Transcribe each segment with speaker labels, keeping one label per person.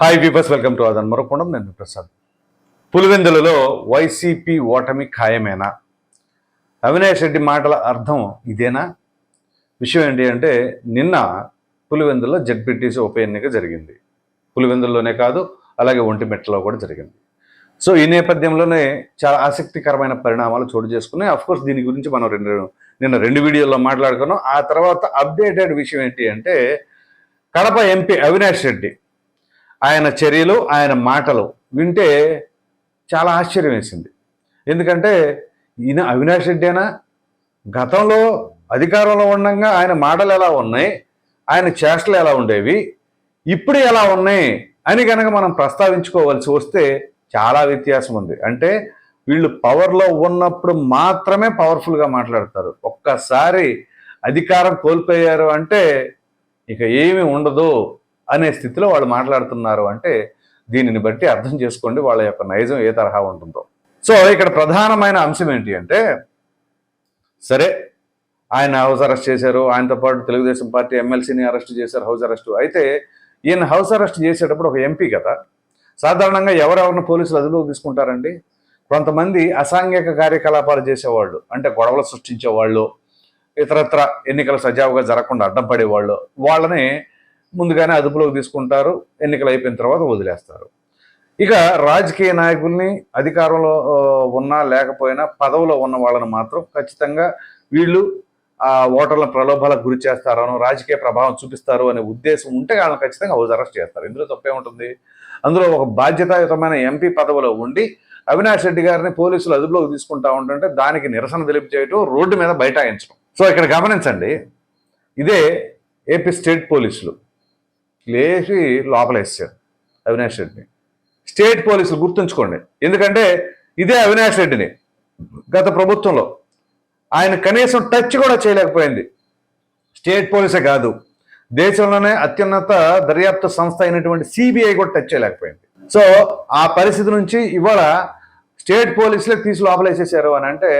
Speaker 1: Hi peepers welcome to అదన్ మరొకొండం నేను ప్రసాద్ పులివెందులలో వైసీపీ ఓటమి ఖాయమేనా అవినాష్ రెడ్డి మాటల అర్థం ఇదేనా విషయం ఏంటి అంటే నిన్న పులివెందులో జడ్పీటీసీ ఉప ఎన్నిక జరిగింది పులివెందుల్లోనే కాదు అలాగే ఒంటిమెట్టలో కూడా జరిగింది సో ఈ నేపథ్యంలోనే చాలా ఆసక్తికరమైన పరిణామాలు చోటు చేసుకున్నాయి. అఫ్ కోర్స్ దీని గురించి మనం రెండు నిన్న రెండు వీడియోల్లో మాట్లాడుకున్నాం. ఆ తర్వాత అప్డేటెడ్ విషయం ఏంటి అంటే కడప ఎంపీ అవినాష్ రెడ్డి ఆయన చర్యలు ఆయన మాటలు వింటే చాలా ఆశ్చర్యం వేసింది. ఎందుకంటే ఈయన అవినాష్ రెడ్డేనా? గతంలో అధికారంలో ఉండగా ఆయన మాటలు ఎలా ఉన్నాయి? ఆయన చేష్టలు ఎలా ఉండేవి? ఇప్పుడు ఎలా ఉన్నాయి? అని కనుక మనం ప్రస్తావించుకోవాల్సి వస్తే చాలా వ్యత్యాసం ఉంది. అంటే వీళ్ళు పవర్లో ఉన్నప్పుడు మాత్రమే పవర్ఫుల్గా మాట్లాడతారు. ఒక్కసారి అధికారం కోల్పోయారు అంటే ఇక ఏమీ ఉండదు. అనే స్థితిలో వాళ్ళు మాట్లాడుతున్నారు అంటే దీనిని బట్టి అర్థం చేసుకోండి వాళ్ళ యొక్క నైజం ఏ తరహా ఉంటుందో. సో ఇక్కడ ప్రధానమైన అంశం ఏంటి అంటే సరే ఆయన హౌస్ అరెస్ట్ చేశారు ఆయనతో పాటు తెలుగుదేశం పార్టీ ఎమ్మెల్సీని అరెస్ట్ చేశారు హౌస్ అరెస్ట్. అయితే ఈయన హౌస్ అరెస్ట్ చేసేటప్పుడు ఒక ఎంపీ కదా సాధారణంగా ఎవరెవరిని పోలీసులు అదుపులోకి తీసుకుంటారండి? కొంతమంది అసాంఘిక కార్యకలాపాలు చేసేవాళ్ళు అంటే గొడవలు సృష్టించేవాళ్ళు ఇతరత్ర ఎన్నికలు సజావుగా జరగకుండా అడ్డం పడేవాళ్ళు వాళ్ళని ముందుగానే అదుపులోకి తీసుకుంటారు. ఎన్నికలు అయిపోయిన తర్వాత వదిలేస్తారు. ఇక రాజకీయ నాయకుల్ని అధికారంలో ఉన్నా లేకపోయినా పదవిలో ఉన్న వాళ్ళని మాత్రం ఖచ్చితంగా వీళ్ళు ఆ ఓటర్ల ప్రలోభాలకు గురి చేస్తారనో రాజకీయ ప్రభావం చూపిస్తారు అనే ఉద్దేశం ఉంటే వాళ్ళని ఖచ్చితంగా హౌస్ అరెస్ట్ చేస్తారు. ఇందులో తప్పే ఉంటుంది అందులో ఒక బాధ్యతాయుతమైన ఎంపీ పదవిలో ఉండి అవినాష్ రెడ్డి గారిని పోలీసులు అదుపులోకి తీసుకుంటా ఉంటుంటే దానికి నిరసన తెలియజేయటం రోడ్డు మీద బైఠాయించడం సో ఇక్కడ గమనించండి. ఇదే ఏపీ స్టేట్ పోలీసులు. లేచి లోపలేసారు అవినాష్ రెడ్డిని. స్టేట్ పోలీసులు గుర్తుంచుకోండి. ఎందుకంటే ఇదే అవినాష్ రెడ్డిని గత ప్రభుత్వంలో. ఆయన కనీసం టచ్ కూడా చేయలేకపోయింది. స్టేట్ పోలీసే కాదు. దేశంలోనే అత్యున్నత దర్యాప్తు సంస్థ అయినటువంటి సిబిఐ కూడా టచ్ చేయలేకపోయింది. సో ఆ పరిస్థితి నుంచి ఇవాళ స్టేట్ పోలీసులే తీసి లోపలేసేసారు అని అంటే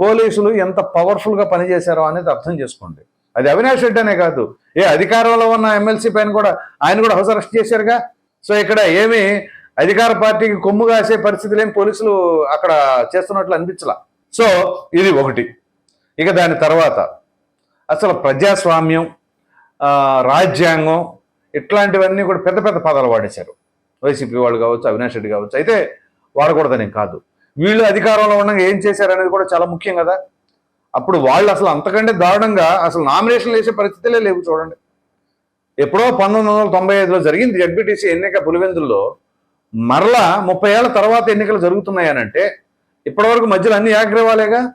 Speaker 1: పోలీసులు ఎంత పవర్ఫుల్గా పనిచేశారో అనేది అర్థం చేసుకోండి. అది అవినాష్ రెడ్డి అనే కాదు. ఏ అధికారంలో ఉన్న ఎమ్మెల్సీ పైన కూడా ఆయన కూడా హౌస్ అరెస్ట్ చేశారుగా. సో ఇక్కడ ఏమి అధికార పార్టీకి కొమ్ము కాసే పరిస్థితులు ఏం పోలీసులు అక్కడ చేస్తున్నట్లు అనిపించలా. సో ఇది ఒకటి. ఇక దాని తర్వాత అసలు ప్రజాస్వామ్యం రాజ్యాంగం ఇట్లాంటివన్నీ కూడా పెద్ద పెద్ద పదాలు వాడేశారు. వైసీపీ వాళ్ళు కావచ్చు అవినాష్ రెడ్డి కావచ్చు. అయితే వాడకూడదని కాదు. వీళ్ళు అధికారంలో ఉండగా ఏం చేశారనేది కూడా చాలా ముఖ్యం కదా. అప్పుడు వాళ్ళు అసలు అంతకంటే దారుణంగా అసలు నామినేషన్లు వేసే పరిస్థితులే లేవు చూడండి. ఎప్పుడో పంతొమ్మిది వందల తొంభై ఐదులో జరిగింది జడ్పీటీసీ ఎన్నిక పులివెందుల్లో. మరలా ముప్పై ఏళ్ళ తర్వాత ఎన్నికలు జరుగుతున్నాయనంటే ఇప్పటివరకు మధ్యలో అన్ని ఏకగ్రీవాలేగా?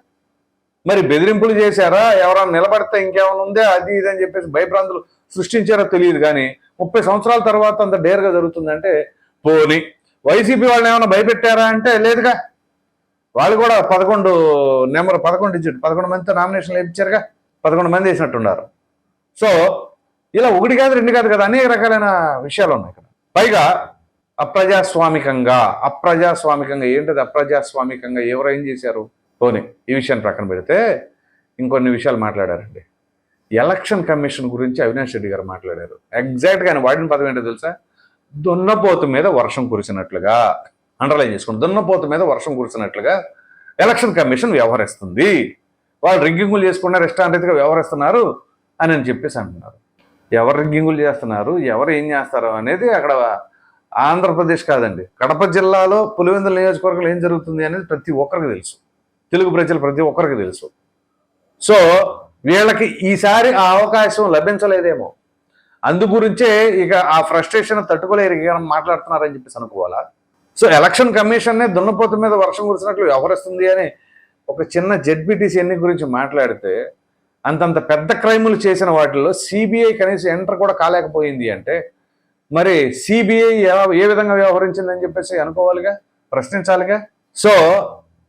Speaker 1: మరి బెదిరింపులు చేశారా? ఎవరైనా నిలబడితే ఇంకేమైనా ఉందే? అది ఇది అని చెప్పేసి భయభ్రాంతులు సృష్టించారో తెలియదు కానీ ముప్పై సంవత్సరాల తర్వాత అంత డేర్గా జరుగుతుందంటే పోని. వైసీపీ వాళ్ళని ఏమైనా భయపెట్టారా అంటే లేదుగా. వాళ్ళు కూడా పదకొండు నెంబర్ పదకొండు డిజిట్ పదకొండు మందితో నామినేషన్లు వేయించారుగా పదకొండు మంది వేసినట్టున్నారు. సో ఇలా ఒకటి కాదు రెండు కాదు కదా అనేక రకాలైన విషయాలు ఉన్నాయి ఇక్కడ. పైగా అప్రజాస్వామికంగా అప్రజాస్వామికంగా ఏంటది అప్రజాస్వామికంగా ఎవరు ఏం చేశారు? పోనీ ఈ విషయాన్ని ప్రక్కన పెడితే ఇంకొన్ని విషయాలు మాట్లాడారండి. ఎలక్షన్ కమిషన్ గురించి అవినాష్ రెడ్డి గారు మాట్లాడారు. ఎగ్జాక్ట్గా ఆయన వాడిన పదం ఏంటో తెలుసా? దున్నపోతు మీద వర్షం కురిసినట్లుగా. అండర్లైన్ చేసుకోండి దున్నపోత మీద వర్షం కురిసినట్లుగా ఎలక్షన్ కమిషన్ వ్యవహరిస్తుంది. వాళ్ళు రిగ్గింగులు చేసుకున్న రెస్టారెంట్గా వ్యవహరిస్తున్నారు అని అని చెప్పేసి అంటున్నారు. ఎవరు రిగ్గింగులు చేస్తున్నారు? ఎవరు ఏం చేస్తారు అనేది అక్కడ ఆంధ్రప్రదేశ్ కాదండి. కడప జిల్లాలో పులివెందుల నియోజకవర్గంలో ఏం జరుగుతుంది అనేది ప్రతి ఒక్కరికి తెలుసు. తెలుగు ప్రజలు ప్రతి ఒక్కరికి తెలుసు. సో వీళ్ళకి ఈసారి ఆ అవకాశం లభించలేదేమో. అందు గురించే ఇక ఆ ఫ్రస్ట్రేషన్ తట్టుకోలేరు ఇక మాట్లాడుతున్నారని చెప్పేసి అనుకోవాలా? సో ఎలక్షన్ కమిషన్నే దున్నపోతు మీద వర్షం కురిసినట్లు వ్యవహరిస్తుంది అని ఒక చిన్న జెడ్పీటీసీ ఎన్ని గురించి మాట్లాడితే అంతంత పెద్ద క్రైములు చేసిన వాటిల్లో సిబిఐ కనీసం ఎంటర్ కూడా కాలేకపోయింది అంటే మరి సిబిఐ ఎలా ఏ విధంగా వ్యవహరించిందని చెప్పేసి అనుకోవాలిగా? ప్రశ్నించాలిగా? సో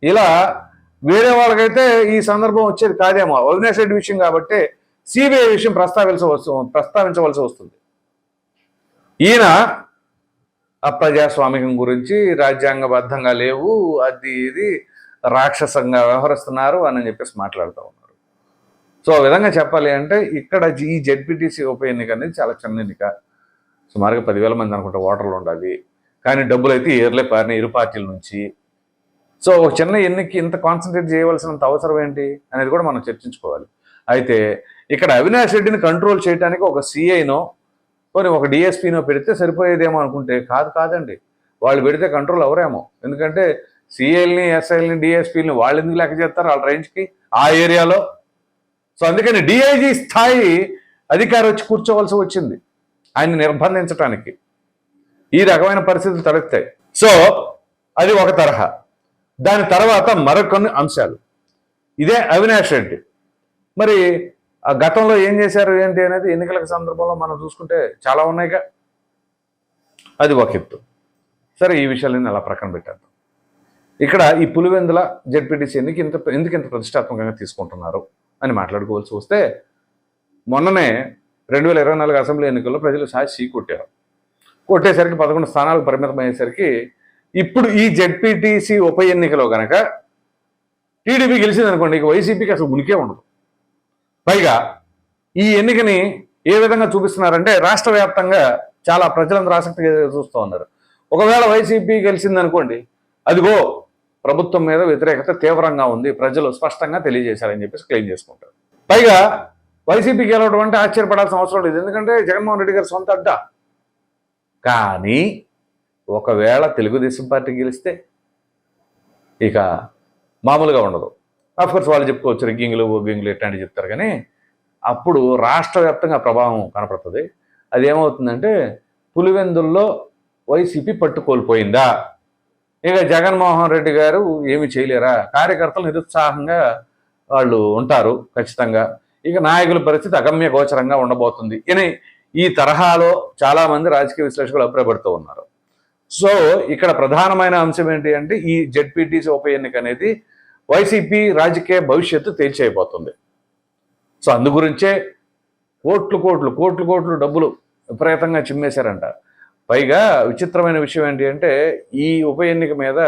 Speaker 1: ఇలా వేరే వాళ్ళకైతే ఈ సందర్భం వచ్చేది కాదేమో. అవినాష్ రెడ్డి విషయం కాబట్టి సిబిఐ విషయం ప్రస్తావించవలసి ప్రస్తావించవలసి వస్తుంది. ఈయన అప్రజాస్వామికం గురించి రాజ్యాంగబద్ధంగా లేవు అది ఇది రాక్షసంగా వ్యవహరిస్తున్నారు అని చెప్పేసి మాట్లాడుతూ ఉన్నారు. సో ఆ విధంగా చెప్పాలి అంటే ఇక్కడ ఈ జెడ్పీటీసీ ఉప ఎన్నిక అనేది చాలా చిన్న ఎన్నిక. సుమారుగా పదివేల మంది అనుకుంటా ఓటర్లు ఉండాలి. కానీ డబ్బులు అయితే ఏర్లే పారినాయి ఇరు పార్టీల నుంచి. సో ఒక చిన్న ఎన్నికకి ఇంత కాన్సన్ట్రేట్ చేయవలసినంత అవసరం ఏంటి అనేది కూడా మనం చర్చించుకోవాలి. అయితే ఇక్కడ అవినాష్ రెడ్డిని కంట్రోల్ చేయడానికి ఒక సిఐనో పోనీ ఒక డిఎస్పీనో పెడితే సరిపోయేదేమో అనుకుంటే కాదు కాదండి. వాళ్ళు పెడితే కంట్రోల్ అవరేమో. ఎందుకంటే సిఐల్ని ఎస్ఐల్ని డిఎస్పీలని వాళ్ళు ఎందుకు లెక్క చేస్తారు వాళ్ళ రేంజ్కి? ఆ ఏరియాలో. సో అందుకని డిఐజీ స్థాయి అధికారి వచ్చి కూర్చోవలసి వచ్చింది ఆయన్ని నిర్బంధించడానికి ఈ రకమైన పరిస్థితులు తలెత్తాయి. సో అది ఒక తరహా. దాని తర్వాత మరికొన్ని అంశాలు. ఇదే అవినాష్ రెడ్డి. మరి గతంలో ఏం చేశారు ఏంటి అనేది ఎన్నికల సందర్భంలో మనం చూసుకుంటే చాలా ఉన్నాయిగా. అది ఒక ఎత్తు. సరే ఈ విషయాలన్నీ అలా ప్రక్కన పెట్టాను ఇక్కడ ఈ పులివెందుల జడ్పీటీసీ ఎందుకు ఇంత ఎందుకు ఇంత ప్రతిష్టాత్మకంగా తీసుకుంటున్నారు అని మాట్లాడుకోవాల్సి వస్తే మొన్ననే రెండు వేల ఇరవై నాలుగు అసెంబ్లీ ఎన్నికల్లో ప్రజలు సాక్షి కొట్టారు. కొట్టేసరికి పదకొండు స్థానాలకు పరిమితం అయ్యేసరికి ఇప్పుడు ఈ జడ్పీటీసీ ఉప ఎన్నికలో కనుక టీడీపీ గెలిచిందనుకోండి ఇక వైసీపీకి అసలు ఉనికే ఉండదు. పైగా ఈ ఎన్నికని ఏ విధంగా చూపిస్తున్నారంటే రాష్ట్ర వ్యాప్తంగా చాలా ప్రజలందరూ ఆసక్తిగా చూస్తూ ఉన్నారు. ఒకవేళ వైసీపీ గెలిచింది అనుకోండి అదిగో ప్రభుత్వం మీద వ్యతిరేకత తీవ్రంగా ఉంది ప్రజలు స్పష్టంగా తెలియజేశారని చెప్పేసి క్లెయిమ్ చేసుకుంటారు. పైగా వైసీపీ గెలవడం అంటే ఆశ్చర్యపడాల్సిన అవసరం లేదు ఎందుకంటే జగన్మోహన్ రెడ్డి గారి సొంత అడ్డ. కానీ ఒకవేళ తెలుగుదేశం పార్టీ గెలిస్తే ఇక మామూలుగా ఉండదు. కోర్స్ వాళ్ళు చెప్పుకోవచ్చు రిగ్గింగ్లు ఒగ్గింగ్లు ఇట్లాంటివి చెప్తారు. కానీ అప్పుడు రాష్ట్ర వ్యాప్తంగా ప్రభావం కనపడుతుంది. అది ఏమవుతుందంటే పులివెందుల్లో వైసీపీ పట్టు కోల్పోయిందా ఇక జగన్మోహన్ రెడ్డి గారు ఏమి చేయలేరా? కార్యకర్తలు నిరుత్సాహంగా వాళ్ళు ఉంటారు ఖచ్చితంగా. ఇక నాయకుల పరిస్థితి అగమ్య గోచరంగా ఉండబోతుంది. అని ఈ తరహాలో చాలామంది రాజకీయ విశ్లేషకులు అభిప్రాయపడుతూ ఉన్నారు. సో ఇక్కడ ప్రధానమైన అంశం ఏంటి అంటే ఈ జెడ్పీటీసీ ఉప ఎన్నిక అనేది వైసీపీ రాజకీయ భవిష్యత్తు తేల్చైపోతుంది సో అందు గురించే కోట్లు కోట్లు కోట్లు కోట్లు డబ్బులు విపరీతంగా చిమ్మేశారంట. పైగా విచిత్రమైన విషయం ఏంటి అంటే ఈ ఉప ఎన్నిక మీద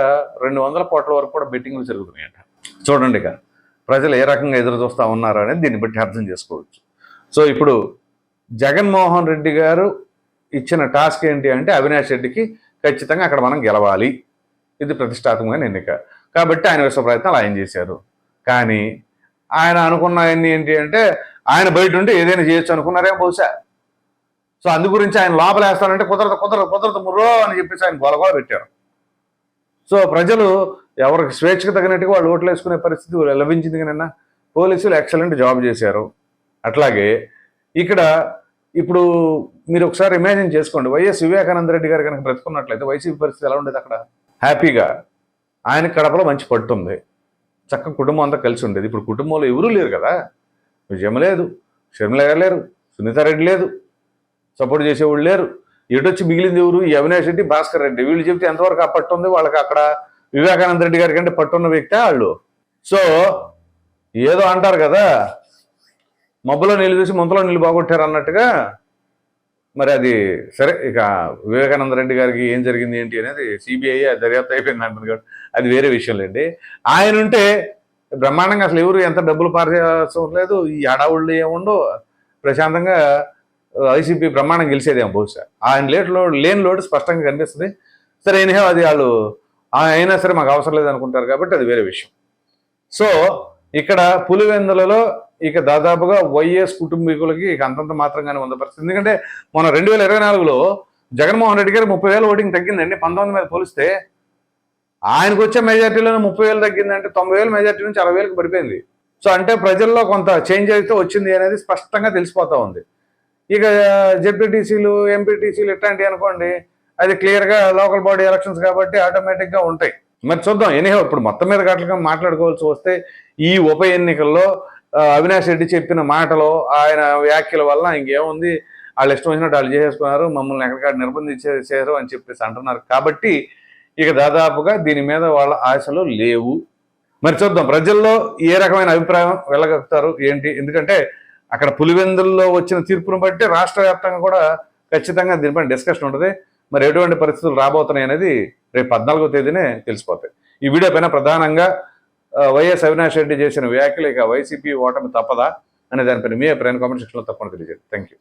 Speaker 1: రెండు వందల కోట్ల వరకు కూడా బెట్టింగ్లు జరుగుతున్నాయంట. చూడండి ఇక ప్రజలు ఏ రకంగా ఎదురు చూస్తూ ఉన్నారు అనేది దీన్ని బట్టి అర్థం చేసుకోవచ్చు. సో ఇప్పుడు జగన్మోహన్ రెడ్డి గారు ఇచ్చిన టాస్క్ ఏంటి అంటే అవినాష్ రెడ్డికి ఖచ్చితంగా అక్కడ మనం గెలవాలి. ఇది ప్రతిష్టాత్మకమైన ఎన్నిక. కాబట్టి ఆయన విశ్వ ప్రయత్నాలు ఆయన చేశారు. కానీ ఆయన అనుకున్నవన్నీ ఏంటి అంటే ఆయన బయట ఉంటే ఏదైనా చేయొచ్చు అనుకున్నారేమో బహుశా. సో అందు గురించి ఆయన లోపలేస్తానంటే కుదరదు కుదరదు కుదరదు ముర్రో అని చెప్పేసి ఆయన గొలగొల పెట్టారు. సో ప్రజలు ఎవరికి స్వేచ్ఛకు తగినట్టుగా వాళ్ళు ఓట్లు వేసుకునే పరిస్థితి లభించింది కానీ పోలీసులు ఎక్సలెంట్ జాబ్ చేశారు. అట్లాగే ఇక్కడ ఇప్పుడు మీరు ఒకసారి ఇమాజిన్ చేసుకోండి వైఎస్ వివేకానంద రెడ్డి గారు కనుక బ్రతుకున్నట్లయితే వైసీపీ పరిస్థితి ఎలా ఉండేది అక్కడ? హ్యాపీగా. ఆయన కడపలో మంచి పట్టుంది చక్క కుటుంబం అంతా కలిసి ఉండేది. ఇప్పుడు కుటుంబంలో ఎవరూ లేరు కదా. విజయం లేదు షర్మిల గారు లేరు సునీతారెడ్డి లేదు సపోర్ట్ చేసేవాళ్ళు లేరు. ఎటొచ్చి మిగిలింది ఎవరు? ఈ అవినాష్ రెడ్డి భాస్కర్ రెడ్డి. వీళ్ళు చెప్తే ఎంతవరకు ఆ పట్టు ఉంది? వాళ్ళకి అక్కడ వివేకానంద రెడ్డి గారి కంటే పట్టున్న వ్యక్తి వాళ్ళు. సో ఏదో అంటారు కదా మబ్బులో నీళ్ళు చూసి ముంతలో నీళ్ళు బాగొట్టారు అన్నట్టుగా మరి అది సరే ఇక వివేకానంద రెడ్డి గారికి ఏం జరిగింది ఏంటి అనేది సిబిఐ దర్యాప్తు అయిపోయింది అంటుంది కాబట్టి అది వేరే విషయం లేండి. ఆయన ఉంటే బ్రహ్మాండంగా అసలు ఎవరు ఎంత డబ్బులు పారేసం లేదు ఈ ఆడావుళ్ళు ఏముండో ప్రశాంతంగా వైసీపీ బ్రహ్మాండం గెలిచేదేమో బహుశా. ఆయన లేట్లో లేని లోటు స్పష్టంగా కనిపిస్తుంది. సరే ఎనిహో అది వాళ్ళు అయినా సరే మాకు అవసరం లేదు అనుకుంటారు కాబట్టి అది వేరే విషయం. సో ఇక్కడ పులివెందులలో ఇక దాదాపుగా వైఎస్ కుటుంబీకులకి ఇక అంతంత మాత్రంగానే ఉంది పరిస్థితి ఎందుకంటే మన రెండు వేల ఇరవై నాలుగులో జగన్మోహన్ రెడ్డి గారు ముప్పై వేల ఓటింగ్ తగ్గిందండి పంతొమ్మిది మీద పోలిస్తే. ఆయనకు వచ్చే మెజార్టీలోనే ముప్పై వేలు తగ్గిందంటే తొంభై వేల మెజార్టీ నుంచి అరవై వేలకు పడిపోయింది. సో అంటే ప్రజల్లో కొంత చేంజ్ అయితే వచ్చింది అనేది స్పష్టంగా తెలిసిపోతూ ఉంది. ఇక జెడ్పీటీసీలు ఎంపీటీసీలు ఇట్లాంటివి అనుకోండి అది క్లియర్గా లోకల్ బాడీ ఎలక్షన్స్ కాబట్టి ఆటోమేటిక్గా ఉంటాయి. మరి చూద్దాం ఎనీహో ఇప్పుడు మొత్తం మీద గట్లగా మాట్లాడుకోవాల్సి వస్తే ఈ ఉప ఎన్నికల్లో అవినాష్ రెడ్డి చెప్పిన మాటలు ఆయన వ్యాఖ్యల వల్ల ఇంకేముంది? వాళ్ళు ఇష్టం వచ్చినట్టు వాళ్ళు చేసేసుకున్నారు మమ్మల్ని ఎక్కడికాడ నిర్బంధించేసారు అని చెప్పేసి అంటున్నారు. కాబట్టి ఇక దాదాపుగా దీని మీద వాళ్ళ ఆశలు లేవు. మరి చూద్దాం ప్రజల్లో ఏ రకమైన అభిప్రాయం వెళ్ళగలుగుతారు ఏంటి? ఎందుకంటే అక్కడ పులివెందుల్లో వచ్చిన తీర్పును బట్టి రాష్ట్ర వ్యాప్తంగా కూడా ఖచ్చితంగా దీనిపైన డిస్కషన్ ఉంటుంది. మరి ఎటువంటి పరిస్థితులు రాబోతున్నాయి అనేది రేపు పద్నాలుగో తేదీనే తెలిసిపోతాయి. ఈ వీడియో పైన ప్రధానంగా వైఎస్ అవినాష్ రెడ్డి చేసిన వ్యాఖ్యలు ఇక వైసీపీ ఓటమి తప్పదా అనే దానిపైన మీ అభిప్రాయాన్ని కామెంట్ సెక్షన్లో తప్పకుండా తెలియజేయండి. Thank you